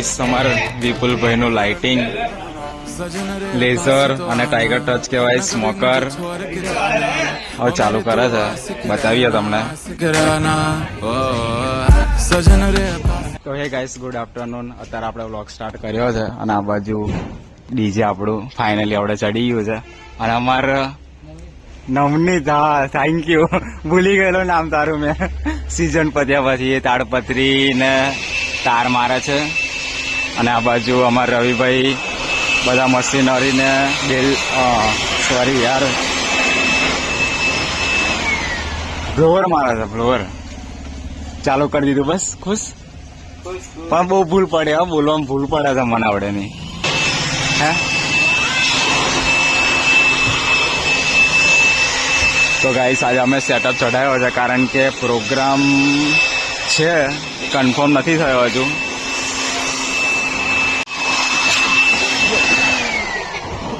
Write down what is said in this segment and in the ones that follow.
Guys અમારે વિપુલભાઈ નું lighting laser અને ટાઈગર ટચ કહેવાય સ્મોકર હવે ચાલુ કરે છે. બતાવીએ તમને. તો હે ગાઈસ ગુડ આફ્ટરનૂન અત્યારે આપણે વ્લોગ સ્ટાર્ટ કર્યો છે અને આ બાજુ ડીજે આપણું ફાઇનલી આપણે ચડી ગયું છે. અને અમારે નવનીત, હા થેન્ક યુ ભૂલી ગયેલો નામ તારું મેં. સીઝન પત્યા પછી તાડપત્રી ને તાર મારે છે. અને આ બાજુ અમારા રવિભાઈ બધા મશીનરીને ડેલ સોરી યાર. બ્લોવર મારે છે બ્લોવર ચાલુ કરી દીધું બસ, ખુશ? પણ બહુ ભૂલ પડે, હા, બોલવામાં ભૂલ પડે છે મને આવડે નહીં. હે? તો ગાઈસ આજે અમે સેટઅપ ચઢાવ્યો છે, કારણ કે પ્રોગ્રામ છે કન્ફર્મ નથી થયો હજુ.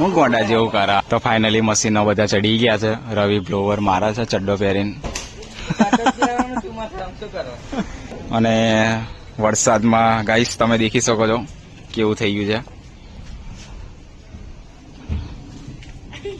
હું ગોંડા જેવું કરા. તો ફાઇનલી મશીનો બધા ચડી ગયા છે. રવિ બ્લોવર મારા છે, ચડ્ડો પહેરીને. અને વરસાદમાં ગાઈસ તમે દેખી શકો છો કેવું થઈ ગયું છે.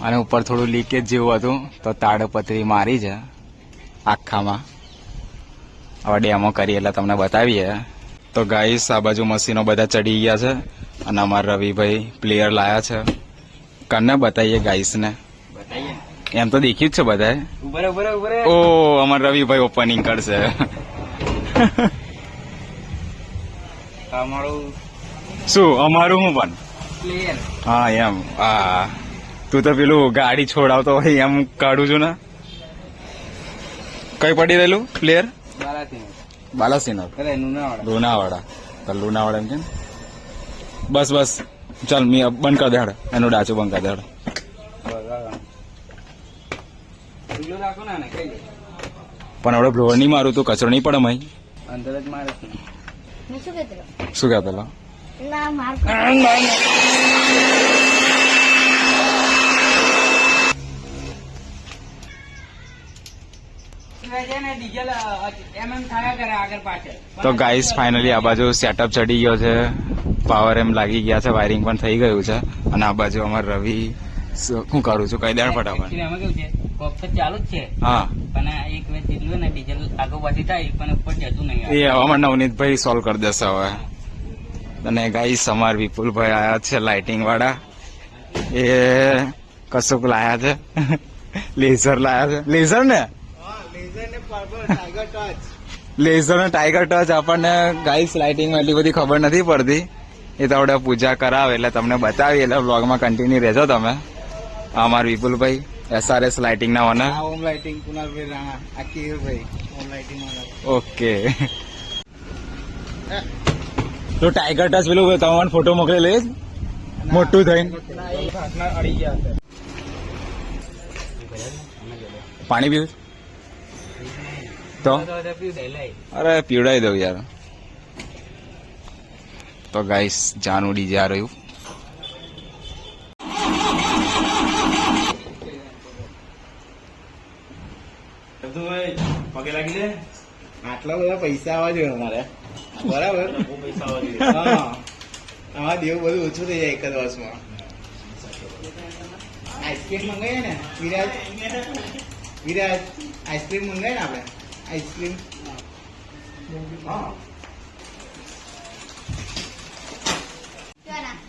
અને ઉપર થોડું લીકેજ જેવું હતું, તો તાડપત્રી મારી છે આખામાં. હવે ડેમો કરી એટલે તમને બતાવીએ. તો ગાઈસ આ બાજુ મશીનો બધા ચડી ગયા છે. અને અમારા રવિભાઈ પ્લેયર લાયા છે. કને બતાવીએ ગાઈસ ને. એમ તો દેખ્યું જ છે બધા ઓ અમાર રવિભાઈ ઓપનિંગ કરશે. શું અમારું હું પણ? હા એમ. હા. તું તો પેલું ગાડી છોડાવતો હોય એમ કાઢું છું ને. કઈ પડી રહેલું પ્લેયર બાલાસિનોર. લુણાવાડા. તો લુણાવાડા એમ છે બસ બસ. ચાલ મી બંધ કર દેડ એનો ડાચો બંધ કર દેડ પણ હવે બ્લોર નહીં મારું તું કચરો નહીં પડે મહી અંદર જ મારે છે. ને. હું શું કહેતો તો ગાઈસ ફાઇનલી આ બાજુ સેટઅપ ચડી ગયો છે. પાવર એમ લાગી ગયા છે વાયરિંગ પણ થઈ ગયું છે. અને આ બાજુ અમારે રવિ શું કરું છું કઈ દેણ ફટાફટ. Actually એમાં કેવું છે કોક તો ચાલુ જ છે. હા. પણ એક વેચ જેટલું ને ડીઝલ આગળ પાછી થાય પણ ઉપર જતું નહીં એ હવામાન નવનીતભાઈ સોલ્વ કરી દેશે હવે. અને ગાઈસ અમાર વિપુલભાઈ આયા છે લાઇટિંગ વાળા એ કશુંક લાયા છે. લેઝર લાયા છે. લેઝર ને? લેઝર ને ટાઈગર ટચ આપણને ગાઈસ લાઇટિંગમાં એટલી બધી ખબર નથી પડતી. એ તો આપણે પૂજા કરાવે એટલે તમને બતાવી એટલે બ્લોગમાં કન્ટિન્યુ રહેજો તમે. અમાર વિપુલભાઈ એસઆરએસ લાઇટિંગ ના ઓનર. ઓમ લાઇટિંગ કુનાલભાઈ રાણા આ કેયુરભાઈ ઓમ લાઇટિંગ ઓકે. તો ટાઈગર ટચ પેલું તમારો ફોટો મોકલી લઈશ. મોટું થઈને. અડી ગયા પાણી પીવું? તો? અરે પીવડાવી દઉં યાર. તો ગાઈસ જાનું ડીજે આ રહ્યું. આટલા બધા પૈસા આવવા જોઈએ અમારે. બરાબર? આમાં દેવું બધું ઓછું થઈ જાય એક જ વર્ષમાં. આઈસ્ક્રીમ મંગાવીએ ને વિરાજ? વિરાજ આઈસ્ક્રીમ મંગાવીએ ને આપણે? આઈસ્ક્રીમ હા.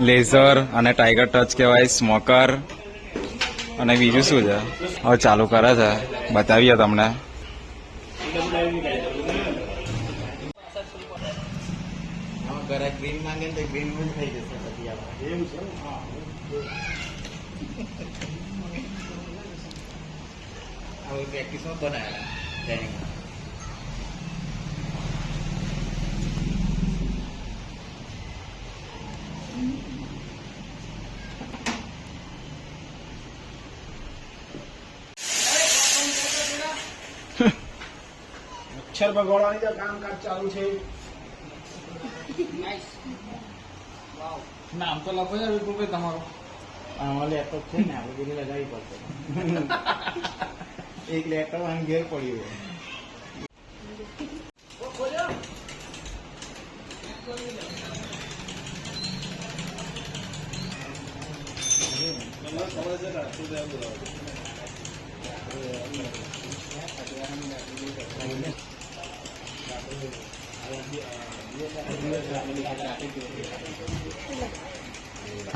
લેઝર અને ટાઈગર ટચ કહેવાય સ્મોકર. અને બીજું શું છે? હવે ચાલુ કરે છે. બતાવીએ તમને. આમાં ઘરે ગ્રીન માંગે ને તો ગ્રીન પણ થઈ જશે પછી આપણે એવું છે હા હવે પ્રેક્ટિસમાં બનાવ્યા ટ્રેનિંગ મચ્છર ભગાડવાની કામ કામકાજ ચાલુ છે. નામ તો લખો છો વિપુલભાઈ તમારું. આમાં લેપટોપ છે ને આપણે પેલી લગાવી પડશે. એક લેપટોપ આમ ઘેર પડ્યું છે.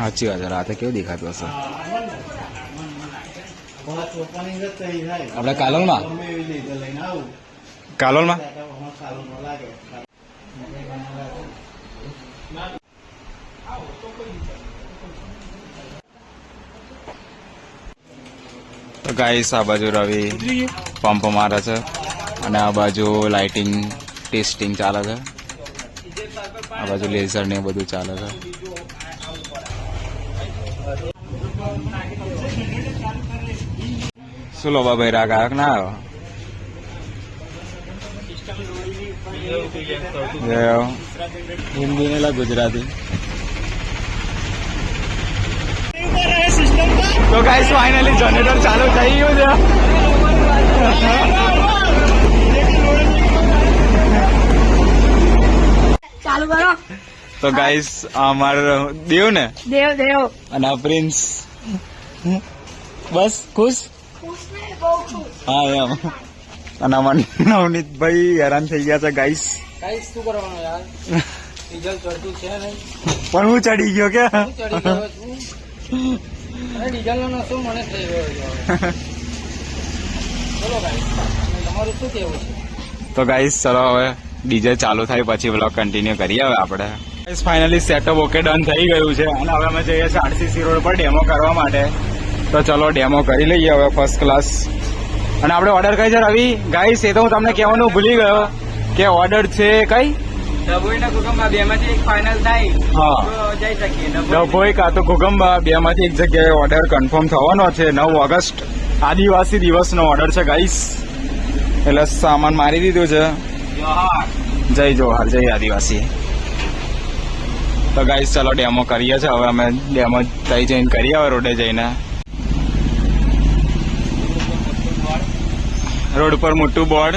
સાચી વાત છે. રાતે કેવું દેખાતું હશે? આપણે કાલોલમાં? કાલોલમાં? તો ગાઈસ આ બાજુ રવિ પંપ મારે છે અને આ બાજુ લાઇટિંગ ટેસ્ટિંગ ચાલે છે. આ બાજુ લેઝર ને બધું ચાલે છે. લોબા ભાઈ રાગ ના આવ્યો હિન્દી ને લા ગુજરાતી તો ગાઈસ ફાઇનલી જનરેટર ચાલુ થઈ ગયું છે ચાલુ કરો તો ગાઈસ અમાર દેવ ને દેવ દેવ અને પ્રિન્સ બસ ખુશ હા એમ. અને નવનીત ભાઈ હેરાન થઈ ગયા છે ગાઈસ ગાઈસ શું કરવાનું યાર? ડીઝલ ચડતું છે નહીં. પણ હું ચડી ગયો કે? ચડી ગયો છું. ડીઝલ નો નશો મને થઈ ગયો ચલો ગાઈસ તમારું શું કેવું છે? તો ગાઈસ ચલો હવે ડીજે ચાલુ થાય પછી બ્લોગ કન્ટિન્યુ કરીએ હવે આપણે. ફાઇનલી સેટઅપ ઓકે ડન થઈ ગયું છે. અને હવે અમે જઈએ છીએ આરસીસી રોડ પર ડેમો કરવા માટે. તો ચલો ડેમો કરી લઈએ હવે ફર્સ્ટ ક્લાસ અને આપણે ઓર્ડર કઈ છે રવિ. ગાઈસ એ તો હું તમને કહેવાનું ભૂલી ગયો. કે ઓર્ડર છે કઈ? ડભોઈ કાં તો ઘુગંબા બે માંથી એક જગ્યાએ ઓર્ડર કન્ફર્મ થવાનો છે. નવ ઓગસ્ટ. આદિવાસી દિવસનો ઓર્ડર છે ગાઈસ એટલે સામાન મારી દીધું છે. જય જોહાર. જય આદિવાસી. તો ગાઈસ ચલો ડેમો કરીએ છે. હવે અમે ડેમો થઈ જઈને કરીએ હવે રોડે જઈને. રોડ પર મોટું બોર્ડ